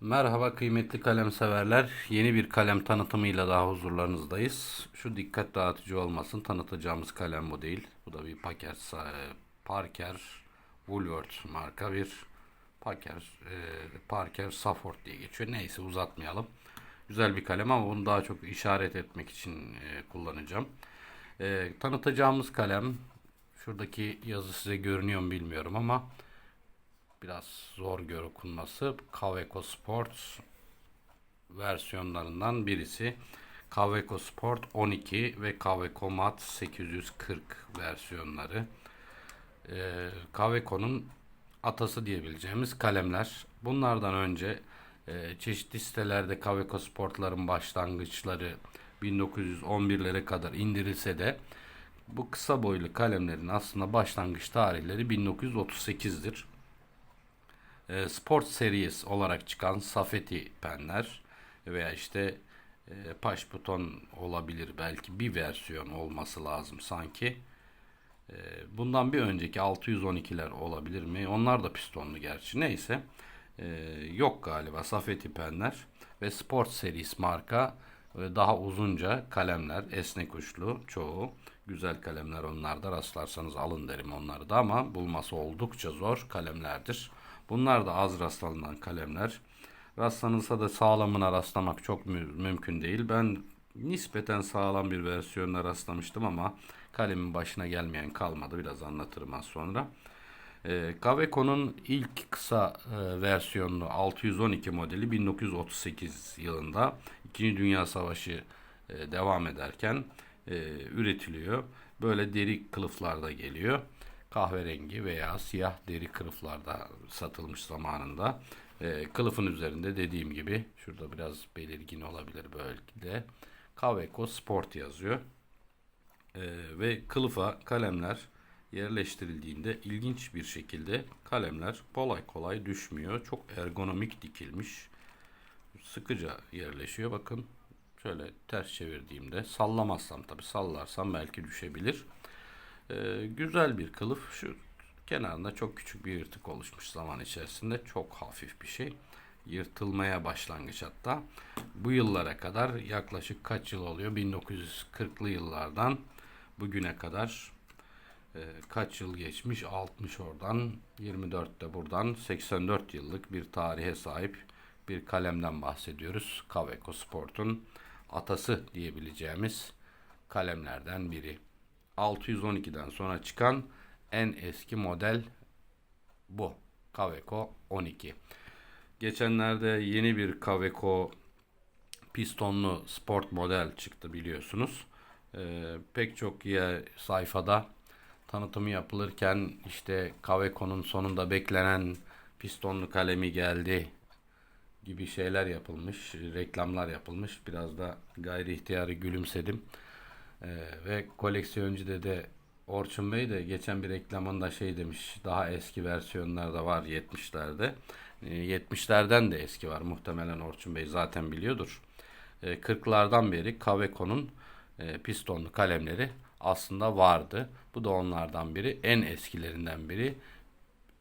Merhaba kıymetli kalem severler. Yeni bir kalem tanıtımıyla daha huzurlarınızdayız. Şu dikkat dağıtıcı olmasın. Tanıtacağımız kalem bu değil. Bu da bir Parker, sa- Parker Woolworth marka bir Parker, e, Parker Safford diye geçiyor. Neyse uzatmayalım. Güzel bir kalem ama bunu daha çok işaret etmek için e, kullanacağım. E, tanıtacağımız kalem şuradaki yazı size görünüyor mu bilmiyorum ama biraz zor gör okunması. Kaweco Sports versiyonlarından birisi. Kaweco Sport 12 ve Kaweco Mat 840 versiyonları. Ee, Kaweco'nun atası diyebileceğimiz kalemler. Bunlardan önce e, çeşitli sitelerde Kaweco Sportların başlangıçları 1911'lere kadar indirilse de bu kısa boylu kalemlerin aslında başlangıç tarihleri 1938'dir e, Sport Series olarak çıkan Safety penler veya işte e, Paş buton olabilir belki bir versiyon olması lazım sanki. E, bundan bir önceki 612'ler olabilir mi? Onlar da pistonlu gerçi. Neyse. E, yok galiba Safety penler ve Sport Series marka daha uzunca kalemler, esnek uçlu çoğu. Güzel kalemler onlarda rastlarsanız alın derim onları da ama bulması oldukça zor kalemlerdir. Bunlar da az rastlanan kalemler. Rastlanılsa da sağlamına rastlamak çok mü- mümkün değil. Ben nispeten sağlam bir versiyonuna rastlamıştım ama kalemin başına gelmeyen kalmadı. Biraz anlatırım az sonra. E, Kaweco'nun ilk kısa e, versiyonu 612 modeli 1938 yılında 2. Dünya Savaşı e, devam ederken e, üretiliyor. Böyle deri kılıflarda geliyor. Kahverengi veya siyah deri kılıflarda satılmış zamanında. E, kılıfın üzerinde dediğim gibi şurada biraz belirgin olabilir bölgede. Kaweco Sport yazıyor. Ee, ve kılıfa kalemler yerleştirildiğinde ilginç bir şekilde kalemler kolay kolay düşmüyor. Çok ergonomik dikilmiş. Sıkıca yerleşiyor. Bakın şöyle ters çevirdiğimde sallamazsam tabi sallarsam belki düşebilir. Ee, güzel bir kılıf. Şu kenarında çok küçük bir yırtık oluşmuş zaman içerisinde. Çok hafif bir şey. Yırtılmaya başlangıç hatta. Bu yıllara kadar yaklaşık kaç yıl oluyor? 1940'lı yıllardan bugüne kadar e, kaç yıl geçmiş? 60 oradan, 24 de buradan 84 yıllık bir tarihe sahip bir kalemden bahsediyoruz. Kaweco Sport'un atası diyebileceğimiz kalemlerden biri. 612'den sonra çıkan en eski model bu. Kaweco 12. Geçenlerde yeni bir Kaweco pistonlu sport model çıktı biliyorsunuz. Ee, pek çok yer sayfada tanıtımı yapılırken işte Kaweco'nun sonunda beklenen pistonlu kalemi geldi gibi şeyler yapılmış, reklamlar yapılmış. Biraz da gayri ihtiyari gülümsedim. Ee, ve koleksiyoncu dede Orçun Bey de geçen bir reklamında şey demiş. Daha eski versiyonlar da var 70'lerde. Ee, 70'lerden de eski var. Muhtemelen Orçun Bey zaten biliyordur. Ee, 40'lardan beri Kaweco'nun e, pistonlu kalemleri aslında vardı. Bu da onlardan biri. En eskilerinden biri.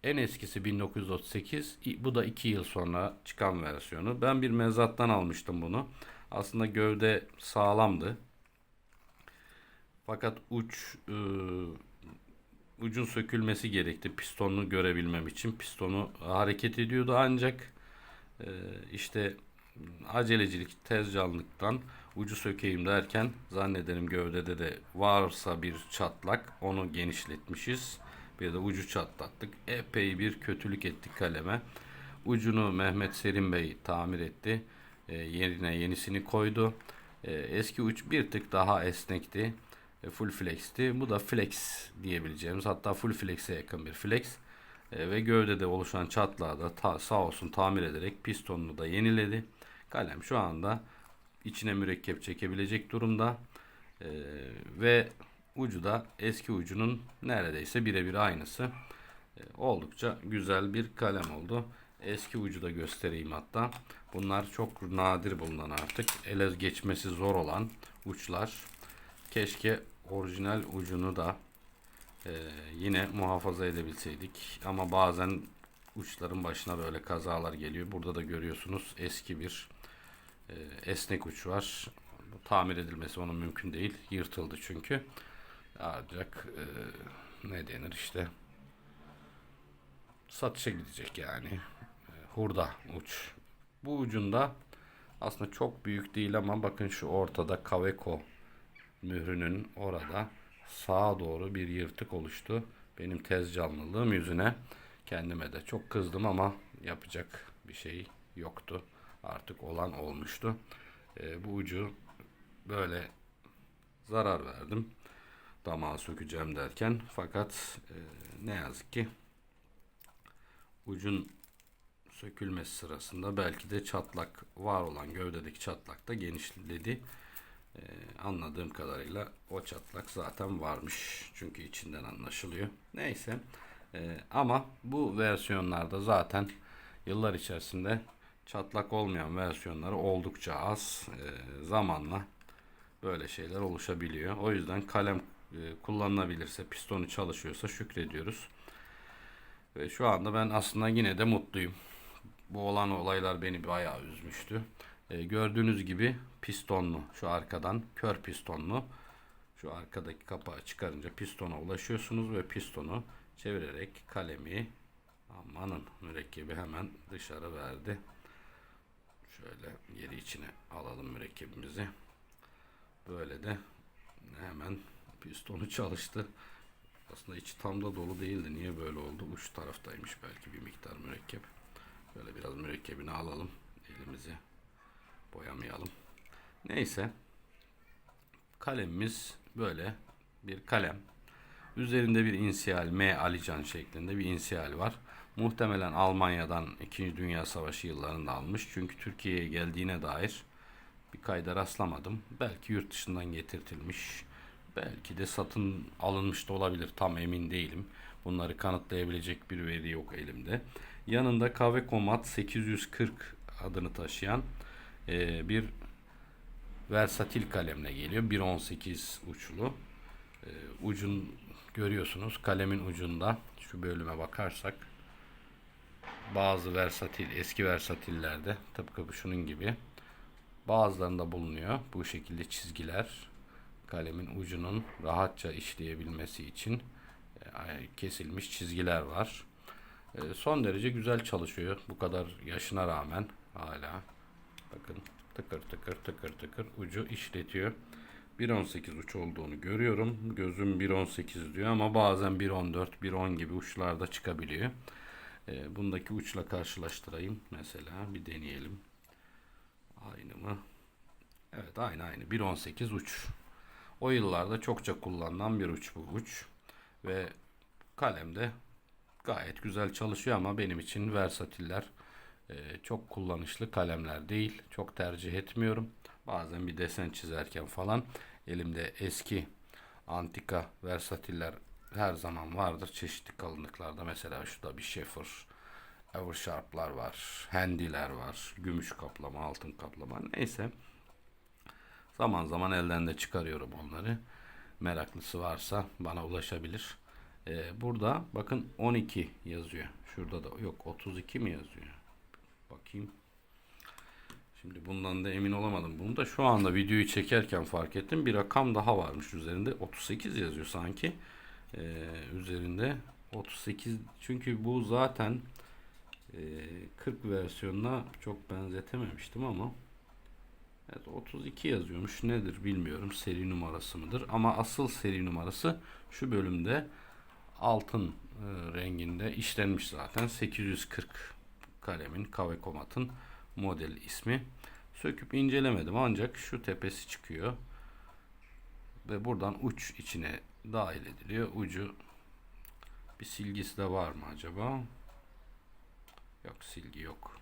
En eskisi 1938. i- Bu da 2 yıl sonra çıkan versiyonu. Ben bir mezattan almıştım bunu. Aslında gövde sağlamdı. Fakat uç e, ucun sökülmesi gerekti pistonunu görebilmem için. Pistonu hareket ediyordu ancak e, işte acelecilik, tezcanlıktan ucu sökeyim derken zannederim gövdede de varsa bir çatlak onu genişletmişiz. Bir de ucu çatlattık. Epey bir kötülük ettik kaleme. Ucunu Mehmet Selim Bey tamir etti. E, yerine yenisini koydu. E, eski uç bir tık daha esnekti. E, full flex'ti. Bu da flex diyebileceğimiz hatta full flex'e yakın bir flex. E, ve gövdede oluşan çatlağı da ta- sağ olsun tamir ederek pistonunu da yeniledi. Kalem şu anda içine mürekkep çekebilecek durumda. E, ve ucu da eski ucunun neredeyse birebir aynısı. E, oldukça güzel bir kalem oldu. Eski ucu da göstereyim hatta. Bunlar çok nadir bulunan artık. Ele geçmesi zor olan uçlar. Keşke orijinal ucunu da e, yine muhafaza edebilseydik. Ama bazen uçların başına böyle kazalar geliyor. Burada da görüyorsunuz eski bir e, esnek uç var. Tamir edilmesi onun mümkün değil. Yırtıldı çünkü. Ancak e, ne denir işte satışa gidecek yani. E, hurda uç. Bu ucunda aslında çok büyük değil ama bakın şu ortada Kaveco mührünün orada sağa doğru bir yırtık oluştu. Benim tez canlılığım yüzüne kendime de çok kızdım ama yapacak bir şey yoktu. Artık olan olmuştu. E, bu ucu böyle zarar verdim. Damağı sökeceğim derken fakat e, ne yazık ki ucun sökülmesi sırasında belki de çatlak var olan gövdedeki çatlak da genişledi. Ee, anladığım kadarıyla o çatlak zaten varmış. Çünkü içinden anlaşılıyor. Neyse. Ee, ama bu versiyonlarda zaten yıllar içerisinde çatlak olmayan versiyonları oldukça az. Ee, zamanla böyle şeyler oluşabiliyor. O yüzden kalem e, kullanılabilirse, pistonu çalışıyorsa şükrediyoruz. Ve şu anda ben aslında yine de mutluyum. Bu olan olaylar beni bayağı üzmüştü. E, gördüğünüz gibi pistonlu şu arkadan kör pistonlu şu arkadaki kapağı çıkarınca pistona ulaşıyorsunuz ve pistonu çevirerek kalemi amanın mürekkebi hemen dışarı verdi. Şöyle geri içine alalım mürekkebimizi. Böyle de hemen pistonu çalıştı. Aslında içi tam da dolu değildi. Niye böyle oldu? Uç taraftaymış belki bir miktar mürekkep. Böyle biraz mürekkebini alalım. Elimizi boyamayalım. Neyse. Kalemimiz böyle bir kalem. Üzerinde bir insiyal M Alican şeklinde bir insiyal var. Muhtemelen Almanya'dan 2. Dünya Savaşı yıllarında almış. Çünkü Türkiye'ye geldiğine dair bir kayda rastlamadım. Belki yurt dışından getirtilmiş. Belki de satın alınmış da olabilir. Tam emin değilim. Bunları kanıtlayabilecek bir veri yok elimde. Yanında Kaveco Mat 840 adını taşıyan e, bir versatil kalemle geliyor. 1.18 uçlu. E, ucun görüyorsunuz kalemin ucunda şu bölüme bakarsak bazı versatil eski versatillerde tıpkı şunun gibi bazılarında bulunuyor bu şekilde çizgiler kalemin ucunun rahatça işleyebilmesi için e, kesilmiş çizgiler var. E, son derece güzel çalışıyor. Bu kadar yaşına rağmen hala bakın tıkır tıkır tıkır tıkır ucu işletiyor. 1.18 uç olduğunu görüyorum. Gözüm 1.18 diyor ama bazen 1.14, 1.10 gibi uçlarda çıkabiliyor. E, bundaki uçla karşılaştırayım. Mesela bir deneyelim. Aynı mı? Evet aynı aynı. 1.18 uç. O yıllarda çokça kullanılan bir uç bu uç. Ve kalemde gayet güzel çalışıyor ama benim için versatiller çok kullanışlı kalemler değil. Çok tercih etmiyorum. Bazen bir desen çizerken falan elimde eski antika versatiller her zaman vardır. Çeşitli kalınlıklarda mesela şurada bir Shepherd Eversharp'lar var. Handy'ler var. Gümüş kaplama, altın kaplama neyse. Zaman zaman elden de çıkarıyorum onları. Meraklısı varsa bana ulaşabilir. Ee, burada bakın 12 yazıyor. Şurada da yok 32 mi yazıyor? Bakayım. Şimdi bundan da emin olamadım. Bunu da şu anda videoyu çekerken fark ettim. Bir rakam daha varmış üzerinde. 38 yazıyor sanki. Ee, üzerinde 38 çünkü bu zaten e, 40 versiyonuna çok benzetememiştim ama Evet 32 yazıyormuş. Nedir bilmiyorum. Seri numarası mıdır? Ama asıl seri numarası şu bölümde altın e, renginde işlenmiş zaten. 840 kalemin Kavekomat'ın model ismi. Söküp incelemedim ancak şu tepesi çıkıyor. Ve buradan uç içine dahil ediliyor. Ucu bir silgisi de var mı acaba? Yok silgi yok.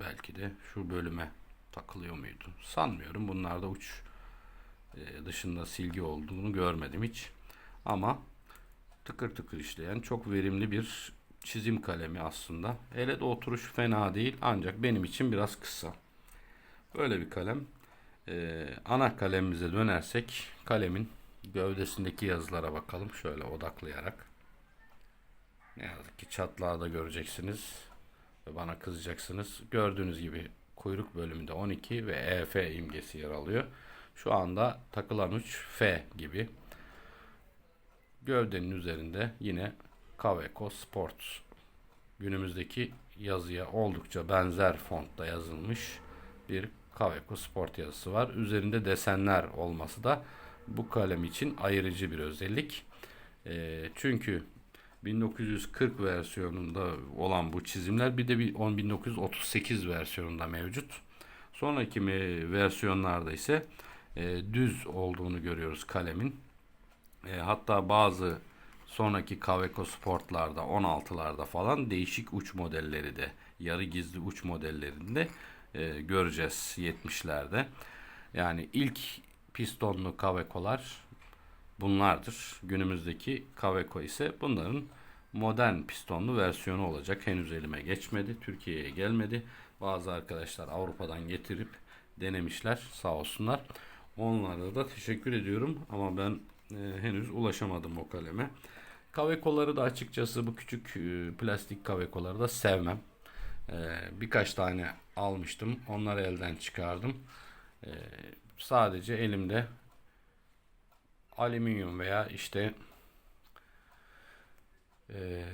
Belki de şu bölüme takılıyor muydu? Sanmıyorum. Bunlarda uç e, dışında silgi olduğunu görmedim hiç. Ama tıkır tıkır işleyen çok verimli bir çizim kalemi aslında. Ele de oturuş fena değil ancak benim için biraz kısa. Böyle bir kalem. Ee, ana kalemimize dönersek kalemin gövdesindeki yazılara bakalım şöyle odaklayarak. Ne yazık ki çatlağı da göreceksiniz ve bana kızacaksınız. Gördüğünüz gibi kuyruk bölümünde 12 ve EF imgesi yer alıyor. Şu anda takılan uç F gibi. Gövdenin üzerinde yine Kaweco Sport günümüzdeki yazıya oldukça benzer fontta yazılmış bir Kaweco Sport yazısı var. Üzerinde desenler olması da bu kalem için ayırıcı bir özellik. Eee, çünkü 1940 versiyonunda olan bu çizimler bir de bir 10 1938 versiyonunda mevcut. Sonraki versiyonlarda ise e, düz olduğunu görüyoruz kalemin. E, hatta bazı sonraki Kaweco Sport'larda 16'larda falan değişik uç modelleri de yarı gizli uç modellerinde e, göreceğiz 70'lerde. Yani ilk pistonlu Kaweco'lar bunlardır. Günümüzdeki Kaweco ise bunların modern pistonlu versiyonu olacak. Henüz elime geçmedi. Türkiye'ye gelmedi. Bazı arkadaşlar Avrupa'dan getirip denemişler. Sağ olsunlar. Onlara da teşekkür ediyorum ama ben e, henüz ulaşamadım o kaleme. Kavekoları da açıkçası bu küçük e, plastik kavekoları da sevmem. E, birkaç tane almıştım. Onları elden çıkardım. E, sadece elimde alüminyum veya işte e,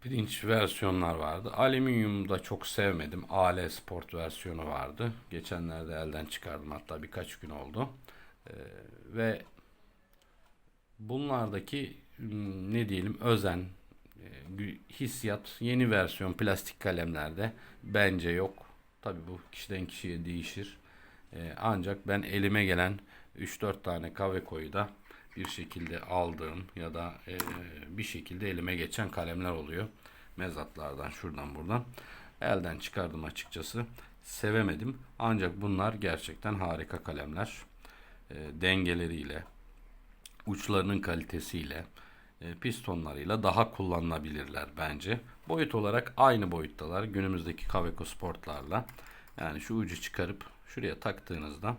pirinç versiyonlar vardı. Alüminyum da çok sevmedim. AL Sport versiyonu vardı. Geçenlerde elden çıkardım hatta birkaç gün oldu. Ve bunlardaki ne diyelim özen, e, hissiyat yeni versiyon plastik kalemlerde bence yok. Tabi bu kişiden kişiye değişir. E, ancak ben elime gelen 3-4 tane Kaweco'yu da bir şekilde aldığım ya da e, bir şekilde elime geçen kalemler oluyor. Mezatlardan şuradan buradan. Elden çıkardım açıkçası. Sevemedim. Ancak bunlar gerçekten harika kalemler. E, dengeleriyle, uçlarının kalitesiyle, pistonlarıyla daha kullanılabilirler bence. Boyut olarak aynı boyuttalar günümüzdeki Kaweco Sport'larla. Yani şu ucu çıkarıp şuraya taktığınızda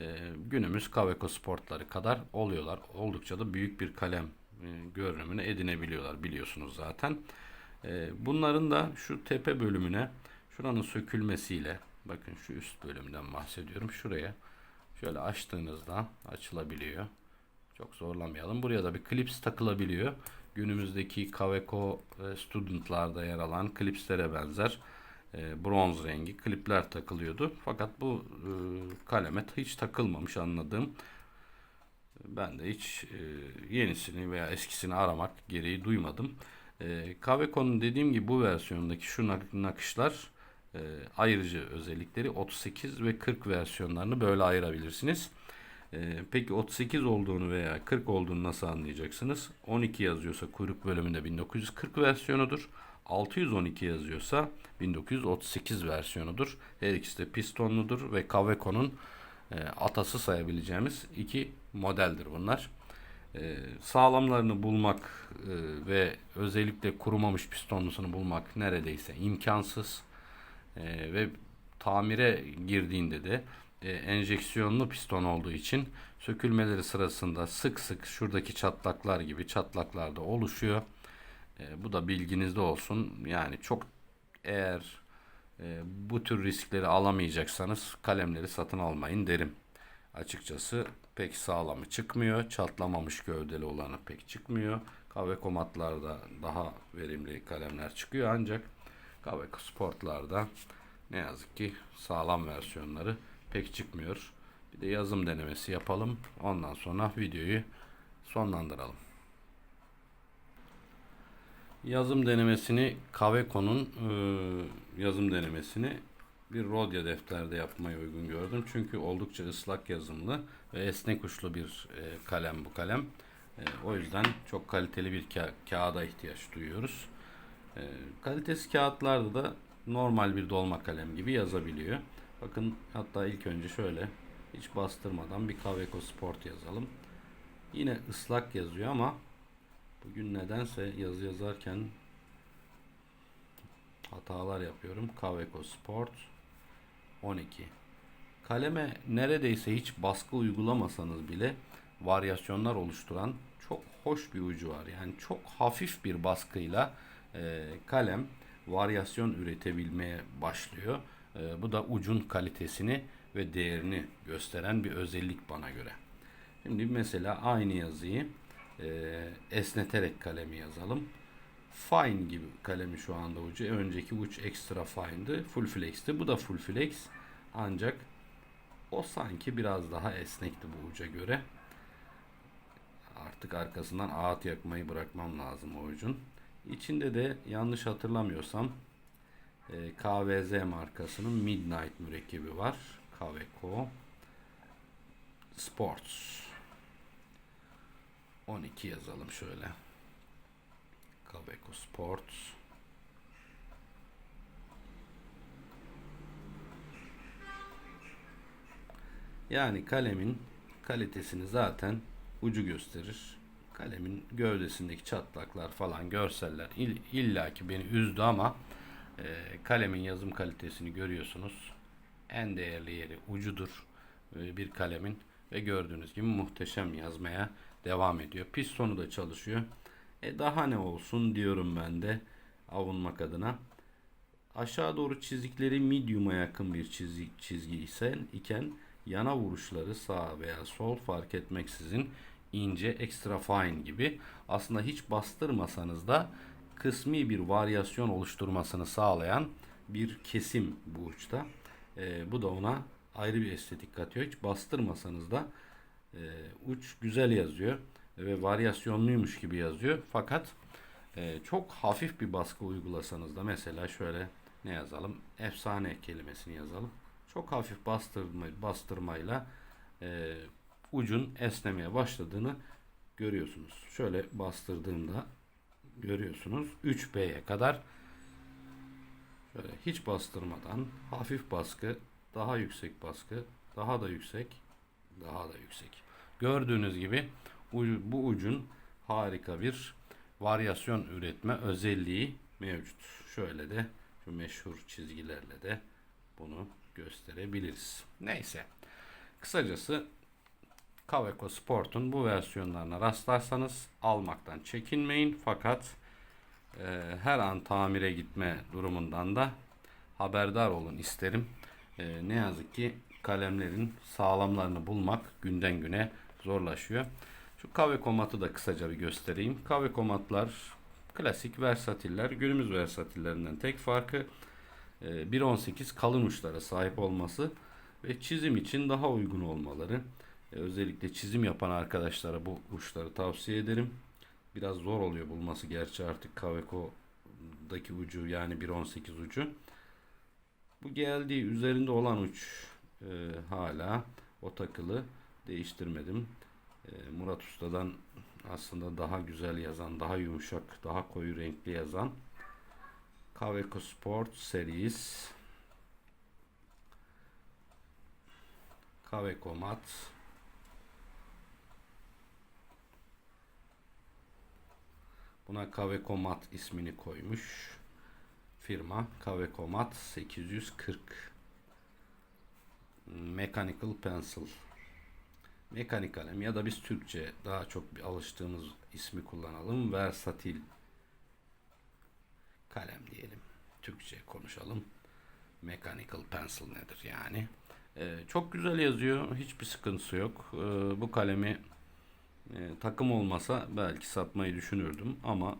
e, günümüz Kaweco Sport'ları kadar oluyorlar. Oldukça da büyük bir kalem e, görünümünü edinebiliyorlar biliyorsunuz zaten. E, bunların da şu tepe bölümüne şuranın sökülmesiyle bakın şu üst bölümden bahsediyorum. Şuraya şöyle açtığınızda açılabiliyor. Çok zorlamayalım. Buraya da bir klips takılabiliyor. Günümüzdeki Kaweco e, Student'larda yer alan klipslere benzer e, bronz rengi klipler takılıyordu. Fakat bu e, kaleme hiç takılmamış anladığım. Ben de hiç e, yenisini veya eskisini aramak gereği duymadım. E, Kaweco'nun dediğim gibi bu versiyondaki şu nak- nakışlar e, ayırıcı özellikleri 38 ve 40 versiyonlarını böyle ayırabilirsiniz. Ee, peki 38 olduğunu veya 40 olduğunu nasıl anlayacaksınız? 12 yazıyorsa kuyruk bölümünde 1940 versiyonudur. 612 yazıyorsa 1938 versiyonudur. Her ikisi de pistonludur ve Kaweco'nun e, atası sayabileceğimiz iki modeldir bunlar. E, sağlamlarını bulmak e, ve özellikle kurumamış pistonlusunu bulmak neredeyse imkansız. E, ve tamire girdiğinde de e, enjeksiyonlu piston olduğu için sökülmeleri sırasında sık sık şuradaki çatlaklar gibi çatlaklar da oluşuyor. E, bu da bilginizde olsun. Yani çok eğer e, bu tür riskleri alamayacaksanız kalemleri satın almayın derim. Açıkçası pek sağlamı çıkmıyor. Çatlamamış gövdeli olanı pek çıkmıyor. Kaweco matlarda daha verimli kalemler çıkıyor ancak Kaweco Sport'larda ne yazık ki sağlam versiyonları pek çıkmıyor. Bir de yazım denemesi yapalım. Ondan sonra videoyu sonlandıralım. Yazım denemesini Kaweco'nun e, yazım denemesini bir Rodya defterde yapmayı uygun gördüm. Çünkü oldukça ıslak yazımlı ve esnek uçlu bir e, kalem bu kalem. E, o yüzden çok kaliteli bir ka- kağıda ihtiyaç duyuyoruz. E, kalitesi kağıtlarda da normal bir dolma kalem gibi yazabiliyor. Bakın hatta ilk önce şöyle hiç bastırmadan bir Kaweco Sport yazalım. Yine ıslak yazıyor ama bugün nedense yazı yazarken hatalar yapıyorum. Kaweco Sport 12. Kaleme neredeyse hiç baskı uygulamasanız bile varyasyonlar oluşturan çok hoş bir ucu var. Yani çok hafif bir baskıyla e, kalem varyasyon üretebilmeye başlıyor. E, bu da ucun kalitesini ve değerini gösteren bir özellik bana göre. Şimdi mesela aynı yazıyı e, esneterek kalemi yazalım. Fine gibi kalemi şu anda ucu. Önceki uç extra fine'dı. Full flex'ti. Bu da full flex. Ancak o sanki biraz daha esnekti bu uca göre. Artık arkasından ağıt yakmayı bırakmam lazım o ucun. İçinde de yanlış hatırlamıyorsam e, KVZ markasının Midnight mürekkebi var. Kaveco Sports 12 yazalım şöyle. Kaveco Sports Yani kalemin kalitesini zaten ucu gösterir. Kalemin gövdesindeki çatlaklar falan görseller ill- illaki beni üzdü ama kalemin yazım kalitesini görüyorsunuz. En değerli yeri ucudur e, bir kalemin ve gördüğünüz gibi muhteşem yazmaya devam ediyor. Pistonu da çalışıyor. E daha ne olsun diyorum ben de avunmak adına. Aşağı doğru çizikleri medium'a yakın bir çizgi, çizgi ise iken yana vuruşları sağ veya sol fark etmeksizin ince extra fine gibi aslında hiç bastırmasanız da kısmi bir varyasyon oluşturmasını sağlayan bir kesim bu uçta. Ee, bu da ona ayrı bir estetik katıyor. Hiç bastırmasanız da e, uç güzel yazıyor ve varyasyonluymuş gibi yazıyor. Fakat e, çok hafif bir baskı uygulasanız da mesela şöyle ne yazalım? Efsane kelimesini yazalım. Çok hafif bastırma, bastırmayla e, ucun esnemeye başladığını görüyorsunuz. Şöyle bastırdığımda görüyorsunuz 3B'ye kadar şöyle hiç bastırmadan hafif baskı, daha yüksek baskı, daha da yüksek, daha da yüksek. Gördüğünüz gibi bu ucun harika bir varyasyon üretme özelliği mevcut. Şöyle de şu meşhur çizgilerle de bunu gösterebiliriz. Neyse. Kısacası Kaveco Sport'un bu versiyonlarına rastlarsanız almaktan çekinmeyin. Fakat e, her an tamire gitme durumundan da haberdar olun isterim. E, ne yazık ki kalemlerin sağlamlarını bulmak günden güne zorlaşıyor. Şu Kaveco matı da kısaca bir göstereyim. Kaveco matlar klasik versatiller. Günümüz versatillerinden tek farkı e, 1.18 kalın uçlara sahip olması ve çizim için daha uygun olmaları. E, Özellikle çizim yapan arkadaşlara bu uçları tavsiye ederim. Biraz zor oluyor bulması gerçi artık Kaveco'daki ucu yani 1.18 ucu. Bu geldiği üzerinde olan uç e, hala o takılı değiştirmedim. E, Murat Usta'dan aslında daha güzel yazan, daha yumuşak, daha koyu renkli yazan Kaveco Sport Series Kaveco Mat Buna Kaveco Mat ismini koymuş. Firma Kaveco Mat 840 Mechanical Pencil Mekanik kalem ya da biz Türkçe daha çok bir alıştığımız ismi kullanalım. Versatil kalem diyelim. Türkçe konuşalım. Mechanical pencil nedir yani? Ee, çok güzel yazıyor. Hiçbir sıkıntısı yok. Ee, bu kalemi e, takım olmasa belki satmayı düşünürdüm ama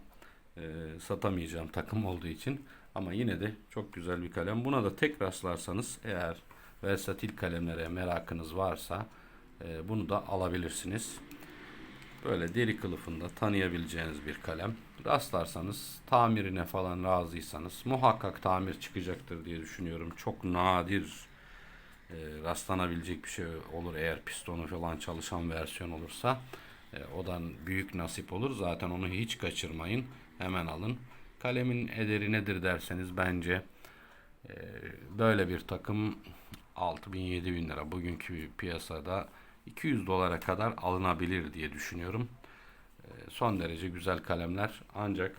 e, satamayacağım takım olduğu için. Ama yine de çok güzel bir kalem. Buna da tek rastlarsanız eğer versatil kalemlere merakınız varsa e, bunu da alabilirsiniz. Böyle deri kılıfında tanıyabileceğiniz bir kalem. Rastlarsanız tamirine falan razıysanız muhakkak tamir çıkacaktır diye düşünüyorum. Çok nadir e, rastlanabilecek bir şey olur eğer pistonu falan çalışan versiyon olursa. E, odan büyük nasip olur. Zaten onu hiç kaçırmayın. Hemen alın. Kalemin ederi nedir derseniz bence e, böyle bir takım 6000-7000 lira bugünkü piyasada 200 dolara kadar alınabilir diye düşünüyorum. E, son derece güzel kalemler ancak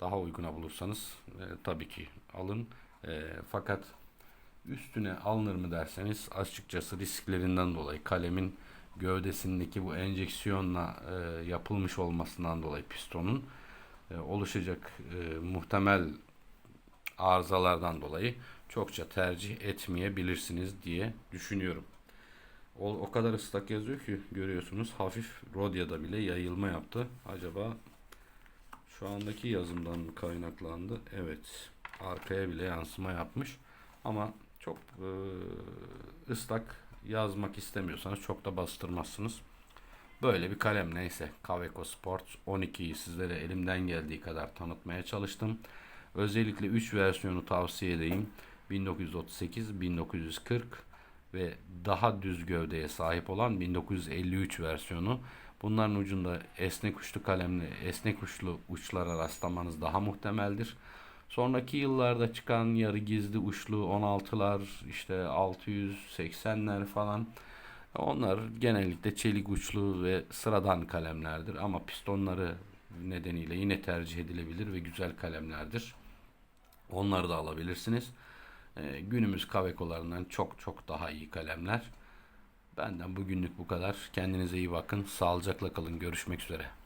daha uyguna bulursanız e, tabii ki alın. E, fakat üstüne alınır mı derseniz açıkçası risklerinden dolayı kalemin gövdesindeki bu enjeksiyonla e, yapılmış olmasından dolayı pistonun e, oluşacak e, muhtemel arızalardan dolayı çokça tercih etmeyebilirsiniz diye düşünüyorum. O, o kadar ıslak yazıyor ki görüyorsunuz hafif rodyada bile yayılma yaptı. Acaba şu andaki yazımdan mı kaynaklandı? Evet. Arkaya bile yansıma yapmış. Ama çok e, ıslak yazmak istemiyorsanız çok da bastırmazsınız. Böyle bir kalem neyse. Kaweco Sport 12'yi sizlere elimden geldiği kadar tanıtmaya çalıştım. Özellikle 3 versiyonu tavsiye edeyim. 1938, 1940 ve daha düz gövdeye sahip olan 1953 versiyonu. Bunların ucunda esnek uçlu kalemli, esnek uçlu uçlara rastlamanız daha muhtemeldir. Sonraki yıllarda çıkan yarı gizli uçlu 16'lar, işte 680'ler falan onlar genellikle çelik uçlu ve sıradan kalemlerdir ama pistonları nedeniyle yine tercih edilebilir ve güzel kalemlerdir. Onları da alabilirsiniz. Ee, günümüz kavekolarından çok çok daha iyi kalemler. Benden bugünlük bu kadar. Kendinize iyi bakın. Sağlıcakla kalın. Görüşmek üzere.